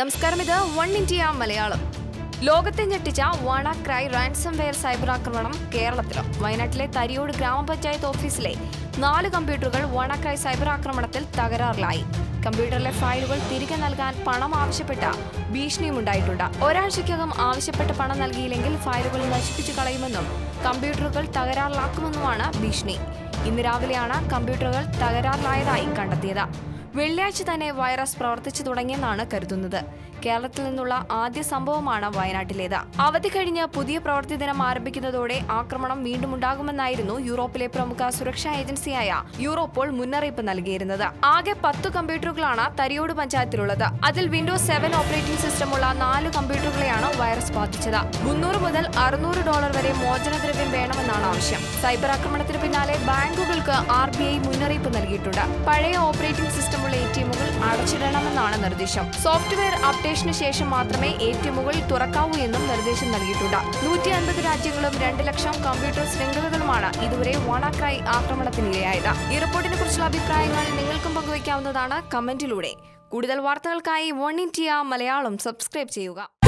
നമസ്കാരം ഇത് one India Malayalam. ലോകത്തെ ഞെട്ടിച്ച വാണ റാൻസം വെയർ സൈബർ ആക്രമണം കേരളത്തിലും. വയനാട്ടിലെ തരിയോട് ഗ്രാമപഞ്ചായത്ത് ഓഫീസിലെ നാല് കമ്പ്യൂട്ടറുകൾ വാണക്രൈ സൈബർ ആക്രമണത്തിൽ തകരാറിലായി. കമ്പ്യൂട്ടറിലെ ഫയലുകൾ തിരികെ നൽകാൻ പണം ആവശ്യപ്പെട്ട ഭീഷണിയും ഉണ്ടായിട്ടുണ്ട് ഒരാഴ്ചയ്ക്കകം ആവശ്യപ്പെട്ട പണം നൽകിയില്ലെങ്കിൽ ഫയലുകൾ നശിപ്പിച്ചു കളയുമെന്നും കമ്പ്യൂട്ടറുകൾ തകരാറിലാക്കുമെന്നുമാണ് ഭീഷണി. ഇന്ന് രാവിലെയാണ് കമ്പ്യൂട്ടറുകൾ തകരാറിലായതായി കണ്ടെത്തിയത്. വെള്ളിയാഴ്ച തന്നെ വൈറസ് പ്രവർത്തിച്ചു തുടങ്ങിയെന്നാണ് കരുതുന്നത്. കേരളത്തിൽ നിന്നുള്ള ആദ്യ സംഭവമാണ് വയനാട്ടിലേത്. അവധി കഴിഞ്ഞ് പുതിയ പ്രവൃത്തി ദിനം ആരംഭിക്കുന്നതോടെ ആക്രമണം വീണ്ടും ഉണ്ടാകുമെന്നായിരുന്നു യൂറോപ്പിലെ പ്രമുഖ സുരക്ഷാ ഏജൻസിയായ യൂറോപ്പോൾ മുന്നറിയിപ്പ് നൽകിയിരുന്നത്. ആകെ പത്ത് കമ്പ്യൂട്ടറുകളാണ് തരിയോട് പഞ്ചായത്തിലുള്ളത്. അതിൽ വിൻഡോസ് സെവൻ ഓപ്പറേറ്റിംഗ് സിസ്റ്റമുള്ള നാല് കമ്പ്യൂട്ടറുകളെയാണ് വൈറസ് ബാധിച്ചത്. മുന്നൂറ് മുതൽ അറുന്നൂറ് ഡോളർ വരെ മോചനദ്രവ്യം വേണമെന്നാണ് ആവശ്യം. സൈബർ ആക്രമണത്തിന് പിന്നാലെ ബാങ്കുകൾക്ക് ആർ മുന്നറിയിപ്പ് നൽകിയിട്ടുണ്ട്. പഴയ ഓപ്പറേറ്റിംഗ് സിസ്റ്റമുള്ള എ ടി എമ്മുകൾ അടച്ചിടണമെന്നാണ് നിർദ്ദേശം. സോഫ്റ്റ്വെയർ അപ്ഡേഷന് ശേഷം മാത്രമേ എ ടി എമ്മുകൾ തുറക്കാവൂ എന്നും നിർദ്ദേശം നൽകിയിട്ടുണ്ട്. നൂറ്റി അൻപത് രാജ്യങ്ങളും രണ്ട് ലക്ഷം കമ്പ്യൂട്ടർ ശൃംഖലകളുമാണ് ഇതുവരെ വാണാക്രായി ആക്രമണത്തിനിരയായത്. ഈ റിപ്പോർട്ടിനെ കുറിച്ചുള്ള അഭിപ്രായങ്ങൾ നിങ്ങൾക്കും പങ്കുവയ്ക്കാവുന്നതാണ് കമന്റിലൂടെ. കൂടുതൽ വാർത്തകൾക്കായി വൺ ഇന്ത്യ മലയാളം സബ്സ്ക്രൈബ് ചെയ്യുക.